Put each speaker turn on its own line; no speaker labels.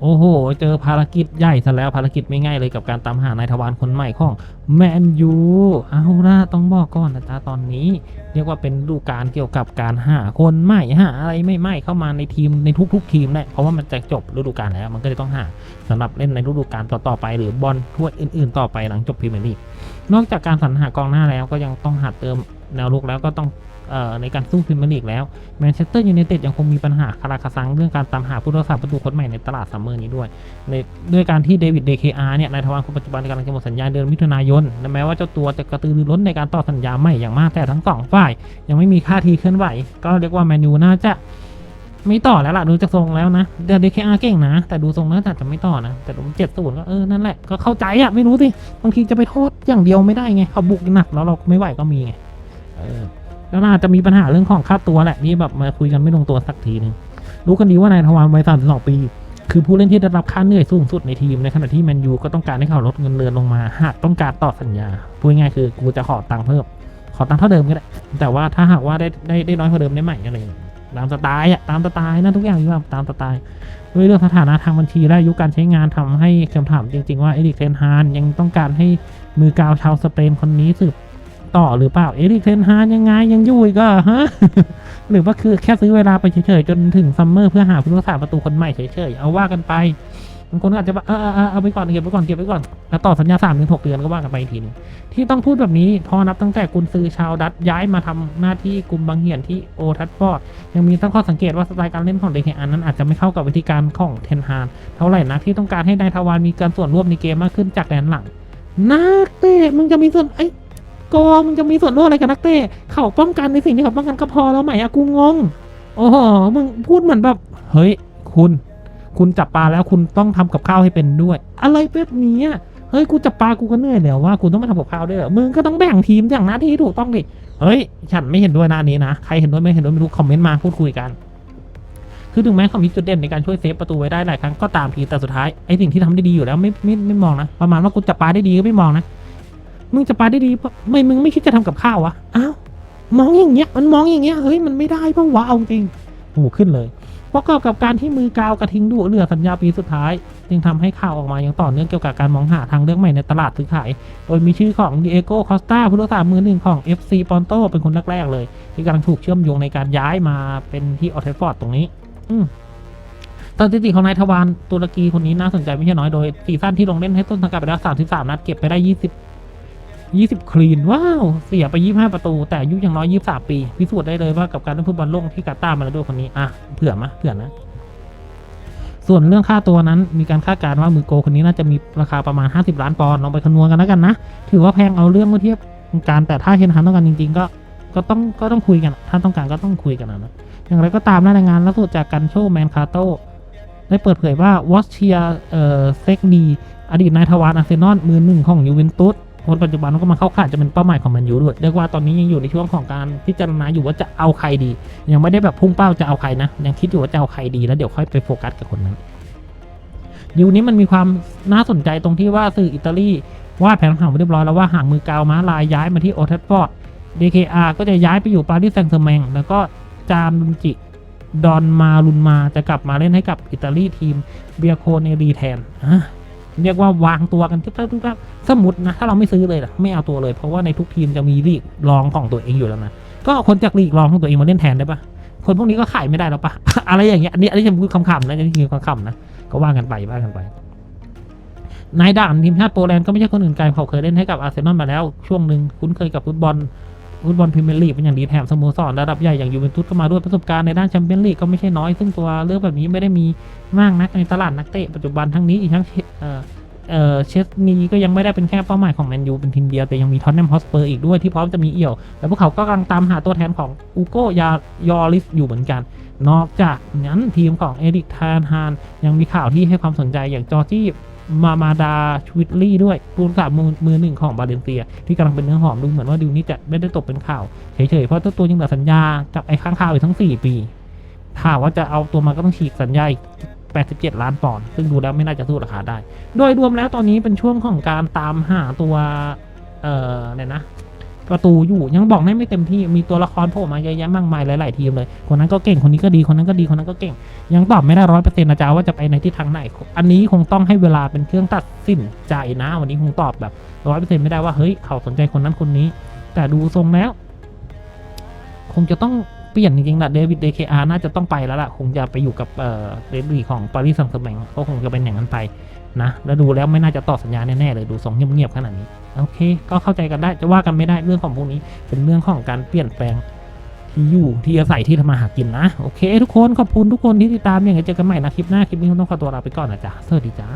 โอ้โห เจอภารกิจใหญ่ซะแล้วภารกิจไม่ง่ายเลยกับการตามหานายทวารคนใหม่ของแมนยูเอาล่ะต้องบอกก่อนนะจ๊ะตอนนี้ เรียกว่าเป็นฤดูการเกี่ยวกับการหาคนใหม่หาอะไรใหม่ๆเข้ามาในทีมในทุกๆ ทีมแหละเพราะว่ามันจะจบฤดูกาลแล้วมันก็เลยต้องหาสำหรับเล่นในฤดูกาลต่อๆไป หรือบอลถ้วอื่น ๆ ต่อไปหลังจบพรีเมียร์ลีกนอกจากการสรรหากองหน้าแล้วก็ยังต้องหาเติมแนวรุกแล้วก็ต้อง ในการสู้พรีเมียร์ลีกแล้วแมนเชสเตอร์ยูไนเต็ดยังคงมีปัญหาคาราคาซังเรื่องการตามหาผู้รักษาประตูคนใหม่ในตลาดซัมเมอร์นี้ด้วยในด้วยการที่เดวิดเดคอาร์เนี่ยนายทวารคนปัจจุบันกำลังจะหมดสัญญาเดือนมิถุนายนและแม้ว่าเจ้าตัวจะกระตือรือร้นในการต่อสัญญาใหม่อย่างมากแต่ทั้งสองฝ่าย ยังไม่มีท่าทีเคลื่อนไหว ก็เรียกว่าแมนยูน่าจะไม่ต่อแล้วล่ะดูจากทรงแล้วนะเดวิดเดคอาร์เก่งนะ แต่ดูทรงแล้วอาจจะไม่ต่อนะ แต่ดูเจ็ดศูนย์ก็เออนั่นแหละก็เข้าใจอะไม่รู้สิบางทีจะไปโทษอย่างเดียวไม่ได้ไงเขาบุกหนักแล้วเราไม่ไหวก็มีไงเออ แล้วน่าจะมีปัญหาเรื่องของค่าตัวแหละนี่แบบมาคุยกันไม่ลงตัวสักทีหนึงรู้กันดีว่านายทวารวัย32ปี คือผู้เล่นที่ได้รับค่าเหนื่อยสูงสุดในทีม ในขณะที่แมนยูก็ต้องการให้เขาลดเงินเดือนลงมา หากต้องการต่อสัญญาพูดง่ายคือกูจะขอตังค์เพิ่ม ขอตังค์เท่าเดิมก็ได้ แต่ว่าถ้าหากว่าได้ได้ได้น้อยกว่าเดิมได้ไหม่อะไรตามสไตล์อะตามสไตล์นะทุกอย่างอยู่แบบตามสไตล์ด้วยเรื่องสถานะทางบัญชีและอายุการใช้งานทำให้คำถามจริง ๆ ว่าเอริกเทนฮานยังต้องการให้มือกาวชาวสเปนคนนี้สืบ ต่อหรือเปล่า เอริกเทนฮานยังไงยังยู่อีกก็ฮะ หรือว่าคือแค่ซื้อเวลาไปเฉยๆ จนถึงซัมเมอร์เพื่อหาผู้รักษาประตูคนใหม่เฉยๆ เอาว่ากันไปบางคนอาจจะว่าเออเออเอาไปก่อนเก็บไว้ก่อนเก็บไว้ก่อนแล้วต่อสัญญาสามถึงหกเดือนก็ว่ากันไปทีนึงที่ต้องพูดแบบนี้พอนับตั้งแต่กุนซือชาวดัตย้ายมาทำหน้าที่กลุ่มบางเหียนที่โอทัฟฟอร์ดยังมีตั้งข้อสังเกตว่าสไตล์การเล่นของเดคอันนั้นอาจจะไม่เข้ากับวิธีการของเทนฮานเท่าไหร่นะที่ต้องการให้นายทวารมีการส่วนร่วมในเกมมากขึ้นจากแดนหลังนักเตะมึงจะมีส่วนไอ้ โกงมึงจะมีส่วนร่วมอะไรกับนักเตะเขาป้องกันในสิ่งที่เขาป้องกันก็พอแล้วไหมอะกูงงโอ้โหมึงพูดเหมือนแบบ เฮ้ย คุณ คุณจับปลาแล้วคุณต้องทำกับข้าวให้เป็นด้วย อะไรแบบนี้เฮ้ยกูจับปลากูก็เหนื่อยแล้วว่ากูต้องมาทำกับข้าวด้วยเหรอมึงก็ต้องแบ่งทีมอย่างหน้าที่ถูกต้องดิเฮ้ย ฉันไม่เห็นด้วยหน้านี้นะ ใครเห็นด้วยไม่เห็นด้วยไม่รู้คอมเมนต์มาพูดคุยกัน คือถึงแม้เขามีจุดเด่นในการช่วยเซฟประตูไว้ได้หลายครั้งก็ตามทีแต่สุดท้ายไอ้สิ่งที่ทำได้ดีอยู่แล้วไม่ไม่ไม่มองนะประมาณว่ากูจับปลาได้ดีก็ไม่มองนะ มึงจะปาได้ดีเพราะไม่มึงไม่คิดจะทำกับข้าววะอ้าวมองอย่างเงี้ย มันมองอย่างเงี้ยเฮ้ยมันไม่ได้เพราะวะเอาจริงโอ้โหขึ้นเลยปราะกอบกับการที่มือกาวกระทิงดุเหลือสัญญาปีสุดท้าย จึงทำให้ข่าวออกมาอย่างต่อเนื่องเกี่ยวกับการมองหาทางเลือกใหม่ในตลาดซื้อขาย โดยมีชื่อของดิเอโกคอสตาผู้รักษามือหนึ่งของ FC ปอนโตเป็นคนแรกๆเลย ที่กำลังถูกเชื่อมโยงในการย้ายมาเป็นที่ออเทฟอร์ดตรงนี้ อืสถิติของนายทวารตุรกีคนนี้น่าสนใจไม่ใช่น้อยโดยซีซั่นที่ลงเล่นให้ต้นสังกัดไปแล้ว 33 นัดเก็บไปได้ 20 ยี่สิบคลีน ว้าว เสียไปยี่ห้าประตู แต่อายุยังน้อยยี่สามปีพิสูจน์ได้เลยว่ากับการเล่นฟุตบอลโลกที่กาตาร์มาแล้วด้วยคนนี้ อะ เผื่อมะเผื่อนะ ส่วนเรื่องค่าตัวนั้นมีการคาดการณ์ว่ามือโกคนนี้น่าจะมีราคาประมาณ 50 ล้านปอนด์ลองไปคำนวณกันแล้วกันนะ ถือว่าแพงเอาเรื่องเมื่อเทียบการแต่ถ้าเฮนฮันต้องการจริง ๆ ก็ก็ต้องก็ต้องคุยกัน ถ้าต้องการก็ต้องคุยกันนะอย่างไรก็ตามรายงานล่าสุดจากกันโชแมนคาโตได้เปิดเผยว่าวอชเชียเอ่อเซกดีอดีตนายทวารอาร์เซนอลมือหนึ่งของยูเวนตุส คนปัจจุบันก็มาเข้าข่ายจะเป็นเป้าหมายของแมนยูด้วยเรียกว่าตอนนี้ยังอยู่ในช่วงของการพิจารณาอยู่ว่าจะเอาใครดี ยังไม่ได้แบบพุ่งเป้าจะเอาใครนะ ยังคิดอยู่ว่าจะเอาใครดีแล้วเดี๋ยวค่อยไปโฟกัสกับคนนั้นดิวนี้มันมีความน่าสนใจตรงที่ว่าสื่ออิตาลีวาดแผนผังไว้เรียบร้อยแล้วว่าห่างมือกาวม้าลายย้ายมาที่โอเทฟฟอร์ด DKR ก็จะย้ายไปอยู่ปารีสแซงต์แชร์แมงแล้วก็จามลุนจิดอนมาลุนมาจะกลับมาเล่นให้กับอิตาลีทีมเบียโคเนรีแทนอะ เรียกว่าวางตัวกันทุกๆทุกสมมตินะถ้าเราไม่ซื้อเลยล่ะไม่เอาตัวเลย เพราะว่าในทุกทีมจะมีลีกรองของตัวเองอยู่แล้วนะก็คนจากลีกรองของตัวเองมาเล่นแทนได้ปะคนพวกนี้ก็ขายไม่ได้แล้วปะอะไรอย่างเงี้ยอันนี้อันนี้ฉันพูดคำๆนะอันนี้คือคำๆนะก็ว่ากันไปว่ากันไปนายด่านทีมชาติโปแลนด์ก็ไม่ใช่คนอื่นไกลเขาเคยเล่นให้กับอาร์เซนอลมาแล้วช่วงหนึ่งคุ้นเคยกับฟุตบอล ฟุตบอลพรีเมียร์ลีกเป็นอย่างดีแถมสโมสรระดับใหญ่อย่างยูเวนตุสก็มาด้วยประสบการณ์ในด้านแชมเปี้ยนลีกก็ไม่ใช่น้อย ซึ่งตัวเลือกแบบนี้ไม่ได้มีมากนักในตลาดนักเตะปัจจุบันทั้งนี้อีกทั้งเอ่อเอ่อเชสนีก็ยังไม่ได้เป็นแค่เป้าหมายของแมนยูเป็นทีมเดียว แต่ยังมีท็อตแนมฮอสเปอร์อีกด้วยที่พร้อมจะมีเอี่ยว และพวกเขาก็กำลังตามหาตัวแทนของอูโกยายอริสอยู่เหมือนกัน นอกจากนั้นทีมของเอริกทานฮานยังมีข่าวที่ให้ความสนใจอย่างจอร์จี้ มามาดาชวิตลี่ด้วยผู้รักษามือมือหนึ่งของบาเลนเซีย ที่กำลังเป็นเนื้อหอมดูเหมือนว่าดิวนี้จะไม่ได้ตกเป็นข่าวเฉยๆเพราะตัวตัวยังเหลือสัญญากับไอ้ข้างข่าวอีกทั้ง 4 ปีถ้าว่าจะเอาตัวมาก็ต้องฉีกสัญญาอีก87 ล้านปอนด์ซึ่งดูแล้วไม่น่าจะสู้ราคาได้ โดยรวมแล้วตอนนี้เป็นช่วงของการตามหาตัว เอ่อเนี่ยนะ ประตูอยู่ยังบอกได้ไม่เต็มที่มีตัวละครโผล่มาเยอะแยะมากมายหลาย ๆ ทีมเลย คนนั้นก็เก่งคนนี้ก็ดีคนนั้นก็ดีคนนั้นก็เก่ง ยังตอบไม่ได้ร้อยเปอร์เซ็นต์นะจ๊ะว่าจะไปในทิศทางไหน อันนี้คงต้องให้เวลาเป็นเครื่องตัดสินใจนะ วันนี้คงตอบแบบร้อยเปอร์เซ็นต์ไม่ได้ว่าเฮ้ยเขาสนใจคนนั้นคนนี้ แต่ดูทรงแล้ว คงจะต้องเปลี่ยนจริงๆแหละเดวิดเดคอาน่าจะต้องไปแล้วล่ะคงจะไปอยู่กับเอ่อเดนบีของปารีสแซงต์แมงก็คงจะเป็นอย่างนั้นไป นะแล้วดูแล้วไม่น่าจะต่อสัญญาแน่ๆเลยดูทรงเงียบๆขนาดนี้โอเค ก็เข้าใจกันได้จะว่ากันไม่ได้เรื่องของพวกนี้เป็นเรื่องของการเปลี่ยนแปลงที่อยู่ที่อาศัยที่ทำมาหากินนะโอเค ทุกคนขอบคุณทุกคนที่ติดตามอย่างไรเจอกันใหม่นะคลิปหน้าคลิปนี้ต้องขอตัวลาไปก่อนนะจ๊ะสวัสดีจ้า